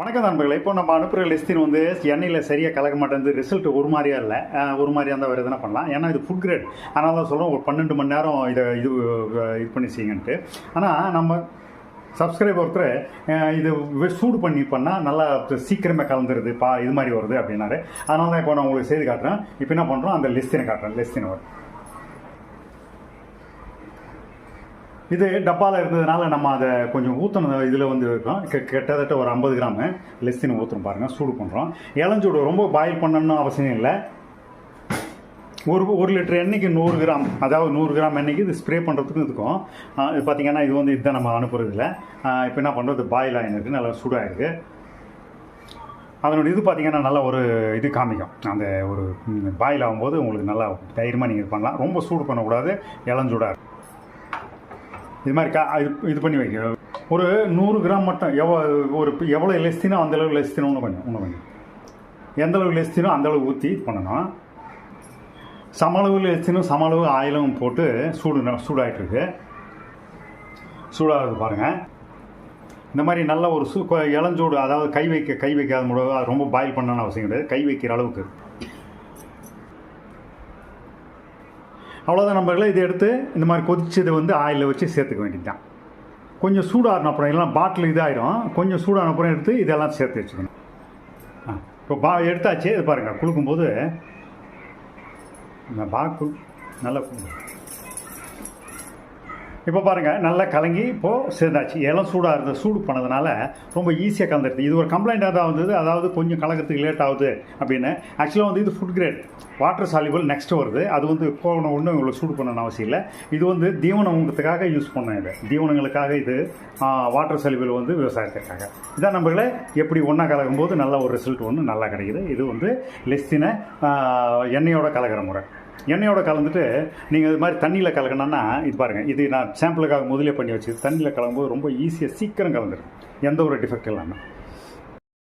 வணக்கம் நண்பர்களே. இப்போ நம்ம அனுப்புகிற லிஸ்டின் வந்து எண்ணெயில் சரியாக கலக்க மாட்டேங்குது. ரிசல்ட் ஒரு மாதிரியா இல்லை. ஒரு மாதிரியா இருந்தால் வேறு எதனா பண்ணலாம். ஏன்னா இது ஃபுட் கிரேட் அதனால தான் சொல்கிறோம் ஒரு பன்னெண்டு மணி நேரம் இதை இது இது பண்ணி செய்யுங்கன்ட்டு. ஆனால் நம்ம சப்ஸ்கிரைப் ஒருத்தர் இது சூடு பண்ணி பண்ணால் நல்லா சீக்கிரமே கலந்துருது. பா இது மாதிரி வருது அப்படின்னாரு. அதனால தான் இப்போ நான் உங்களுக்கு செய்து காட்டுறேன். இப்போ என்ன பண்ணுறோம் அந்த லிஸ்டினை காட்டுறேன். லிஸ்டின் வரும். இது டப்பாவில் இருந்ததுனால நம்ம அதை கொஞ்சம் ஊற்றின இதில் வந்து இருக்கோம். கிட்டத்தட்ட ஒரு ஐம்பது கிராமு லெஸ்தின் ஊற்றுறோம் பாருங்கள் சூடு பண்ணுறோம் இளஞ்சூடு ரொம்ப பாயில் பண்ணணும்னு அவசியம் இல்லை. ஒரு ஒரு லிட்டர் எண்ணெய்க்கு நூறு கிராம் அதாவது நூறு கிராம் எண்ணெய்க்கு இது ஸ்ப்ரே பண்ணுறதுக்கும் இதுக்கும் இது பார்த்தீங்கன்னா இது வந்து இதுதான் நம்ம அனுப்புறதில்ல இப்போ என்ன பண்ணுறது பாயில் ஆகிருக்கு நல்லா சூடாகிருக்கு அதனுடைய இது பார்த்தீங்கன்னா நல்ல ஒரு இது காமிக்கும். அந்த ஒரு பாயில் ஆகும்போது உங்களுக்கு நல்லா தைரியமாக நீங்கள் பண்ணலாம். ரொம்ப சூடு பண்ணக்கூடாது இளஞ்சூடாக இருக்கும் இது மாதிரி கா இது இது பண்ணி வைக்க ஒரு நூறு கிராம் மட்டும் எவ்வளோ ஒரு எவ்வளோ லெஸ்தினோ அந்த அளவுக்கு லெஸ்தினோ ஒன்று கொஞ்சம் ஒன்று கொஞ்சம் எந்த லெஸ்தினோ அந்த ஊற்றி இது பண்ணணும். சம அளவு லெஸ்தினும் சம அளவு ஆயிலும் போட்டு சூடு சூடாகிட்டுருக்கு சூடாகுது பாருங்கள் இந்த மாதிரி நல்ல ஒரு சூ இளஞ்சூடு அதாவது கை வைக்க கை வைக்காத முடியாது அது ரொம்ப பாயில் பண்ணணும்னு அவசியம் கிடையாது. கை வைக்கிற அளவுக்கு. அவ்வளோதான் நம்பர்களை இதை எடுத்து இந்த மாதிரி கொதிச்சதை வந்து ஆயிலில் வச்சு சேர்த்துக்க வேண்டியது தான் கொஞ்சம் சூடான அப்புறம் எல்லாம் பாட்டில் இதாயிடும் கொஞ்சம் சூடான அப்புறம் எடுத்து இதெல்லாம் சேர்த்து வச்சுக்கணும். ஆ இப்போ பா எடுத்தாச்சு. இது பாருங்கள் குளுக்கும்போது இந்த பாக்கு நல்லா குளுக்கும் இப்போ பாருங்கள் நல்லா கலங்கி இப்போது சேர்ந்தாச்சு. இளம் சூடாக இருந்தது சூடு பண்ணதுனால ரொம்ப ஈஸியாக கலந்துருது. இது ஒரு கம்ப்ளைண்ட்டாக தான் வந்தது. அதாவது கொஞ்சம் கலக்கிறதுக்கு லேட் ஆகுது அப்படின்னு. ஆக்சுவலாக வந்து இது food grade water soluble next வருது. அது வந்து போன ஒன்றும் உங்களுக்கு சூடு பண்ணணும்னு அவசியம் இல்லை. இது வந்து தீவனங்கிறதுக்காக யூஸ் பண்ண இது. தீவனங்களுக்காக இது வாட்டர் சாலிபிள் வந்து விவசாயத்துக்காக. இதான் நம்மளே எப்படி ஒன்றா கலக்கும் போது நல்ல ஒரு ரிசல்ட் ஒன்று நல்லா கிடைக்குது. இது வந்து லெஸ்தின எண்ணெயோட கலக்கிற முறை. எண்ணெயோட கலந்துட்டு நீங்கள் இது மாதிரி தண்ணியில் கலக்கணும்னா இது பாருங்கள் இது நான் சாம்பிளுக்காக முதலே பண்ணி வச்சு தண்ணியில் கலக்கும்போது ரொம்ப ஈஸியாக சீக்கிரம் கலந்துடும் எந்த ஒரு டிஃபெக்ட் இல்லாமல்